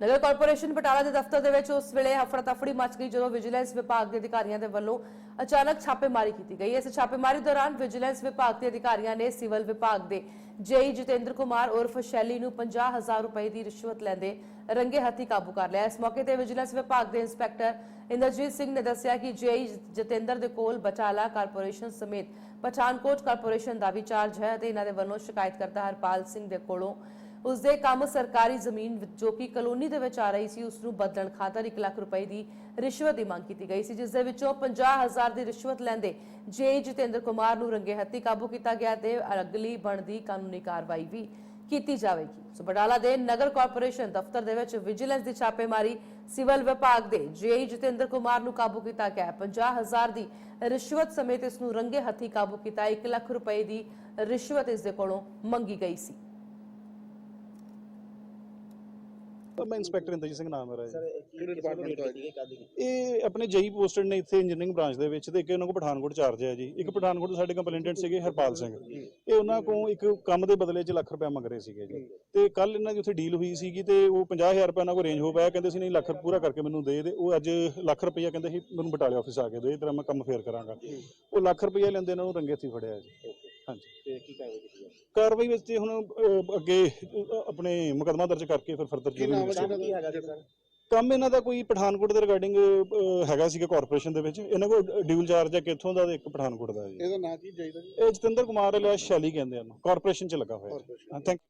ਨਗਰ corporation Batala ਦੇ ਦਫ਼ਤਰ ਦੇ ਵਿੱਚ ਉਸ ਵੇਲੇ ਹਫੜਾ ਤਫੜੀ ਮਚ ਗਈ ਜਦੋਂ ਵਿਜੀਲੈਂਸ ਵਿਭਾਗ ਦੇ ਅਧਿਕਾਰੀਆਂ ਦੇ ਵੱਲੋਂ ਅਚਾਨਕ ਛਾਪੇਮਾਰੀ ਕੀਤੀ ਗਈ। ਇਸ ਛਾਪੇਮਾਰੀ ਦੌਰਾਨ ਵਿਜੀਲੈਂਸ ਵਿਭਾਗ ਦੇ ਅਧਿਕਾਰੀਆਂ ਨੇ ਸਿਵਲ ਵਿਭਾਗ ਦੇ ਜੇਈ ਜਤਿੰਦਰ ਕੁਮਾਰ ਉਰਫ ਸ਼ੈਲੀ ਨੂੰ 50000 ਰੁਪਏ ਦੀ ਰਿਸ਼ਵਤ ਲੈਂਦੇ ਰੰਗੇ ਹੱਥੀ ਕਾਬੂ ਕਰ ਲਿਆ। ਇਸ ਮੌਕੇ ਤੇ ਵਿਜੀਲੈਂਸ ਵਿਭਾਗ ਦੇ ਇੰਸਪੈਕਟਰ ਇੰਦਰਜੀਤ ਸਿੰਘ ਨੇ ਦੱਸਿਆ ਕਿ ਜੇਈ ਜਤਿੰਦਰ ਦੇ ਕੋਲ ਬਟਾਲਾ ਕਾਰਪੋਰੇਸ਼ਨ ਸਮੇਤ ਪਠਾਨਕੋਟ ਕਾਰਪੋਰੇਸ਼ਨ ਦਾ ਵੀ ਚਾਰਜ ਹੈ ਅਤੇ ਇਹਨਾਂ ਦੇ ਵੱਲੋਂ ਸ਼ਿਕਾਇਤਕਰਤਾ ਹਰਪਾਲ ਸਿੰਘ ਦੇ ਕੋਲੋਂ ਉਸਦੇ ਕੰਮ ਸਰਕਾਰੀ ਜ਼ਮੀਨ ਜੋ ਕਿ ਕਲੋਨੀ ਦੇ ਵਿੱਚ ਆ ਰਹੀ ਸੀ ਉਸ ਨੂੰ ਬਦਲਣ ਖਾਤਰ 1 ਲੱਖ ਰੁਪਏ ਦੀ ਰਿਸ਼ਵਤ ਦੀ ਮੰਗ ਕੀਤੀ ਗਈ ਸੀ, ਜਿਸ ਦੇ ਵਿੱਚੋਂ 50000 ਦੀ ਰਿਸ਼ਵਤ ਲੈਂਦੇ ਜੇ ਜਤਿੰਦਰ ਕੁਮਾਰ ਨੂੰ ਰੰਗੇ ਹੱਥੀ ਕਾਬੂ ਕੀਤਾ ਗਿਆ ਤੇ ਅਗਲੀ ਬਣਦੀ ਕਾਨੂੰਨੀ ਕਾਰਵਾਈ ਵੀ ਕੀਤੀ ਜਾਵੇਗੀ। ਸੋ ਬਡਾਲਾ ਦੇ ਨਗਰ ਕਾਰਪੋਰੇਸ਼ਨ ਦਫ਼ਤਰ ਦੇ ਵਿੱਚ ਵਿਜੀਲੈਂਸ ਦੀ ਛਾਪੇਮਾਰੀ ਸਿਵਲ ਵਿਭਾਗ ਦੇ ਜੇਈ ਜਤਿੰਦਰ ਕੁਮਾਰ ਨੂੰ ਕਾਬੂ ਕੀਤਾ ਗਿਆ 50000 ਦੀ ਰਿਸ਼ਵਤ ਸਮੇਤ ਇਸ ਨੂੰ ਰੰਗੇ ਹੱਥੀ ਕਾਬੂ ਕੀਤਾ 1 ਲੱਖ ਰੁਪਏ ਦੀ ਰਿਸ਼ਵਤ ਇਸ ਦੇ ਕੋਲੋਂ ਮੰਗੀ ਗਈ ਸੀ। ਮੈਂ ਇੰਸਪੈਕਟਰ ਇੰਦਰਜੀਤ ਸਿੰਘ ਨਾਮ ਮੇਰਾ ਸਰ ਜੀ ਕਿਹੜੇ ਡਿਪਾਰਟਮੈਂਟ ਤੋਂ ਆਈ ਕਾਦੀ ਇਹ ਆਪਣੇ ਜਈ ਪੋਸਟਡ ਨੇ ਇੱਥੇ ਇੰਜੀਨੀਅਰਿੰਗ ਬ੍ਰਾਂਚ ਦੇ ਵਿੱਚ ਤੇ ਇੱਕ ਉਹਨਾਂ ਕੋਲ ਪਠਾਨਕੋਟ ਚਾਰਜ ਹੈ ਜੀ। ਇੱਕ ਪਠਾਨਕੋਟ ਤੋਂ ਸਾਡੇ ਕੰਪਲੇਂਟੈਂਟ ਸੀਗੇ ਹਰਪਾਲ ਸਿੰਘ। ਇਹ ਉਹਨਾਂ ਕੋਲ ਇੱਕ ਕੰਮ ਦੇ ਬਦਲੇ 'ਚ ਲੱਖ ਰੁਪਏ ਮੰਗ ਰਹੇ ਸੀਗੇ ਜੀ। ਤੇ ਕੱਲ ਇਹਨਾਂ ਦੀ ਉੱਥੇ ਡੀਲ ਹੋਈ ਸੀਗੀ ਤੇ ਉਹ 50000 ਰੁਪਏ ਉਹਨਾਂ ਕੋਲ ਰੇਂਜ ਹੋ ਪਾਇਆ। ਕਹਿੰਦੇ ਸੀ ਨਹੀਂ ਲੱਖ ਪੂਰਾ ਕਰਕੇ ਮੈਨੂੰ ਦੇ ਦੇ। ਉਹ ਅੱਜ ਲੱਖ ਰੁਪਈਆ ਕਹਿੰਦੇ ਸੀ ਮੈਨੂੰ ਬਟਾਲੇ ਆਫਿਸ ਆ ਕੇ ਦੇ ਤੇਰਾ ਮੈਂ ਕੰਮ ਫੇਰ ਕਰਾਂਗਾ। ਉਹ ਲੱਖ ਰੁਪਈਆ ਲੈਂਦੇ ਇਹਨਾਂ ਨੂੰ ਰੰਗੇ ਹੱਥੀਂ ਫੜਿਆ ਜੀ। ਹਾਂਜੀ। ਤੇ ਕੀ ਕਾਰਵਾਈ ਕੀਤੀ ਹੈ? ਕਾਰਵਾਈ ਵਿੱਚ ਤੇ ਹੁਣ ਅਹ, ਅੱਗੇ ਅਹ, ਆਪਣੇ ਮੁਕਦਮਾ ਦਰਜ ਕਰਕੇ ਫਿਰ ਫਰਦਰ ਕੀ ਨਾਮ ਕੀ ਹੈਗਾ ਜੀ? ਸਰ ਕੰਮ ਇਹਨਾਂ ਦਾ ਕੋਈ ਪਠਾਨਕੋਟ ਦੇ ਰਿਗਾਰਡਿੰਗ ਹੈਗਾ ਸੀਗਾ ਕਾਰਪੋਰੇਸ਼ਨ ਦੇ ਵਿੱਚ। ਇਹਨਾਂ ਕੋਲ ਡਿਊਲ ਚਾਰਜ ਹੈ ਕਿੱਥੋਂ ਦਾ ਤੇ ਇੱਕ ਪਠਾਨਕੋਟ ਦਾ ਜੀ। ਇਹਦਾ ਨਾਂ ਕੀ ਚਾਹੀਦਾ ਜੀ? ਇਹ ਜਤਿੰਦਰ ਕੁਮਾਰ ਲਿਆ ਸ਼ੈਲੀ ਕਹਿੰਦੇ ਆ ਕਾਰਪੋਰੇਸ਼ਨ ਚ ਲੱਗਾ ਹੋਇਆ। ਹਾਂ। ਥੈਂਕ